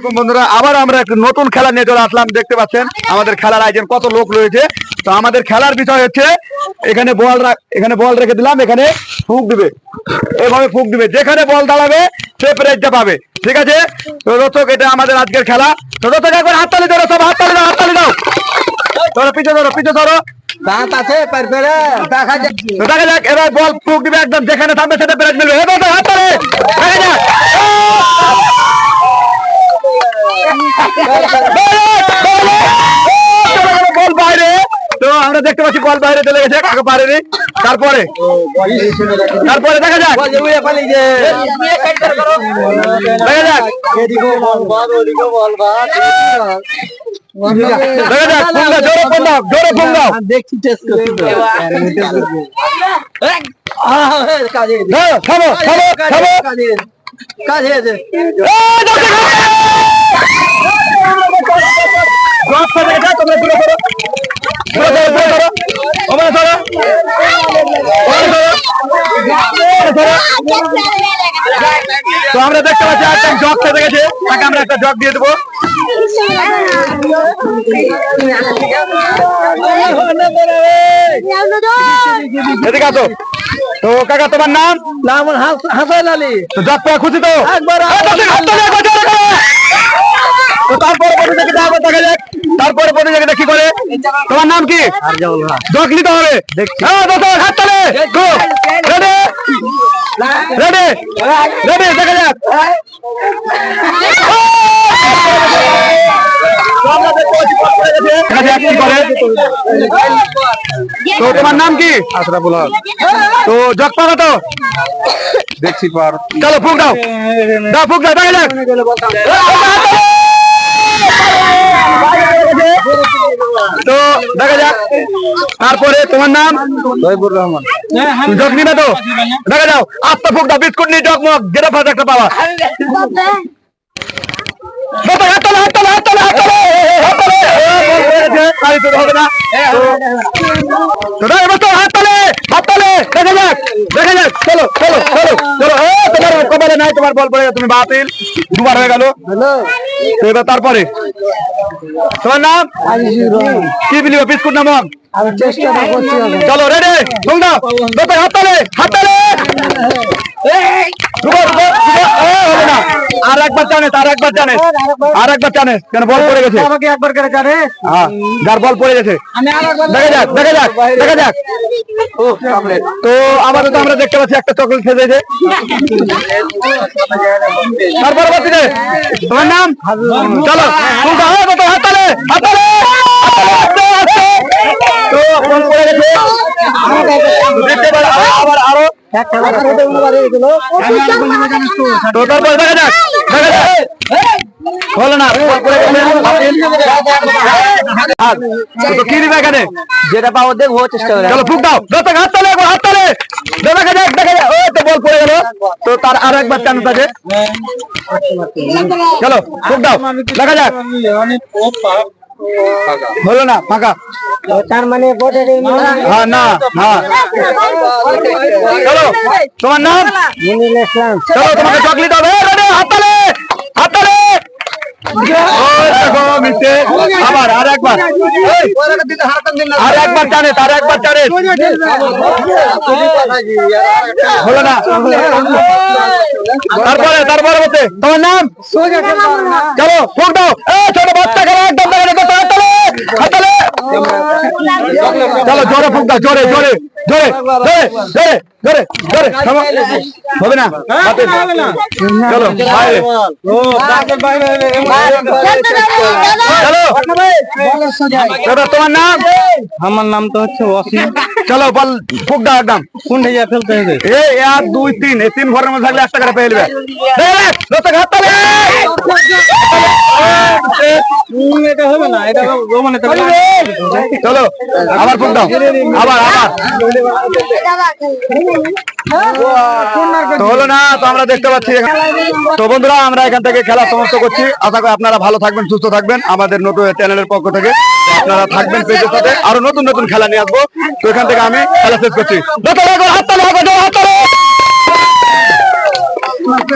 আসসালামাইকুম বন্ধুরা। আবার আমরা একটু নতুন খেলা নিয়ে চলে আসলাম দেখতে পাচ্ছেন? আমাদের খেলার আয়োজন কত লোক রয়েছে। তো আমাদের খেলার বিষয় হচ্ছে এখানে বল এখানে বল রেখে দিলাম এখানে ফুক দিবে। এভাবে ফুক দিবে। যেখানে বল দাঁড়াবে সে প্রাইজটা পাবে। ঠিক আছে? তো দর্শক এটা আমাদের আজকের খেলা। তো দর্শক একবার হাততালি ধরো সব হাততালি দাও হাততালি দাও। ধরো পিছে ধরো পিছে ধরো। দাঁত আছে দেখা যাক। এবার বল ফুক দিবে একদম যেখানে থামবে সেটা প্রাইজ মিলবে। এবার হাততালি দেখা যাক। আমরা দেখতে পাচ্ছি বল বাইরে চলে গেছে কাকে পারেনি তারপরে তারপরে দেখা যাক দেখা যাক দেখা জোরে জোরে দেখছি টেস্ট করছি কাজে থামো থামো থামো কাজে কাজে তোমরা। তো আমরা দেখতে পাচ্ছি একদম জগ গেছে। তাকে আমরা একটা জগ দিয়ে দেবো। এদিকে আসো। তো কাকা তোমার নাম? নাম হাসান আলী। তো জগ পাওয়া খুশি তো? একবার এই, দর্শক, হাত তালি, একবার জোরে করো। তো তারপরে প্রতিযোগিতা আবার দেখা যাক। তারপরে প্রতিযোগিতা কি করে? তোমার নাম কি? জগ নিতে হবে। হ্যাঁ দর্শক হাত তালে। রেডি রেডি রেডি দেখা যাক। তো তোমার নাম কি? আশরাফুল হক। তো জগ পাবো তো? দেখছি পার। চলো ফুক দাও। দাও ফুক দাও দেখা যাক। তো দেখা যাক। তারপরে তোমার নাম? জয়পুর রহমান। তুমি জগ নিবে তো? দেখা যাও। আস্তে ফুক দাও বিস্কুট নিয়ে জগ মগ যেটা ফাঁস একটা পাওয়া। দেখা যাক, দেখা যাক, চলো, চলো, চলো, চলো। তোমার কপালে নাই, তোমার বল তুমি বাতিল, দুবার হয়ে গেল। এবার তারপরে? তোমার নাম? কি বিলিব বিস্কুট নাম চলো রেডি ফুল দাও দোতে হাত তালে হাত তালে রুকো রুকো রুকো এ, হবে না আর একবার কেন বল পড়ে গেছে। আমাকে একবার করে হ্যাঁ যার বল পড়ে গেছে। আমি আরেকবার দেখা যাক দেখা যাক দেখা যাক। ও চকলেট। তো আমরা দেখতে পাচ্ছি একটা চকলেট খেয়েছে তার পরবর্তীতে তোমার নাম? চলো। তো পড়ে গেছে। তো আবার যেটা পাবো দেখব চেষ্টা করে চলো ফুক দাও হাত তালে একবার হাত তালে দেখা যাক দেখা যাক ওই তো বল পড়ে গেল তো তার আর একবার চান্স আছে চলো ফুক দাও দেখা যাক হলো না ফাঁকা তার মানে হ্যাঁ না হ্যাঁ চলো তোমার নাম? মুনিল ইসলাম। চলো তোমাকে চকলেট হবে রেডি হাত তালে হাত তালে ওই দেখো মিশে আবার আর একবার। আর একবার টানে তার একবার টানে। হলো না। তারপরে তারপরে বলতে। তোমার নাম? চলো ফুক দাও। এ ছোট বাচ্চা খেলা একদম চলো জোরে ফুক দাও জোরে জোরে জোরে জোরে জোরে জোরে জোরে হবে না? চলো চলো। দাদা তোমার নাম? আমার নাম তো হচ্ছে ওয়াসিম চলো বল ফুক দাও একদম। কোন ফেলতে হবে এক দুই তিন এই তিন ঘরের মধ্যে থাকলে এক টাকা পেয়ে নেবে দশটা হাত তালে। এটা হবে না এটা মানে চলো আবার ফুক দাও। আবার আবার। হলো না তো আমরা দেখতে পাচ্ছি তো বন্ধুরা আমরা এখান থেকে খেলা সমাপ্ত করছি। আশা করি আপনারা ভালো থাকবেন সুস্থ থাকবেন আমাদের নতুন চ্যানেলের পক্ষ থেকে। আপনারা থাকবেন পেজের সাথে। আরও নতুন নতুন খেলা নিয়ে আসব। তো এখান থেকে আমি খেলা শেষ করছি। হাত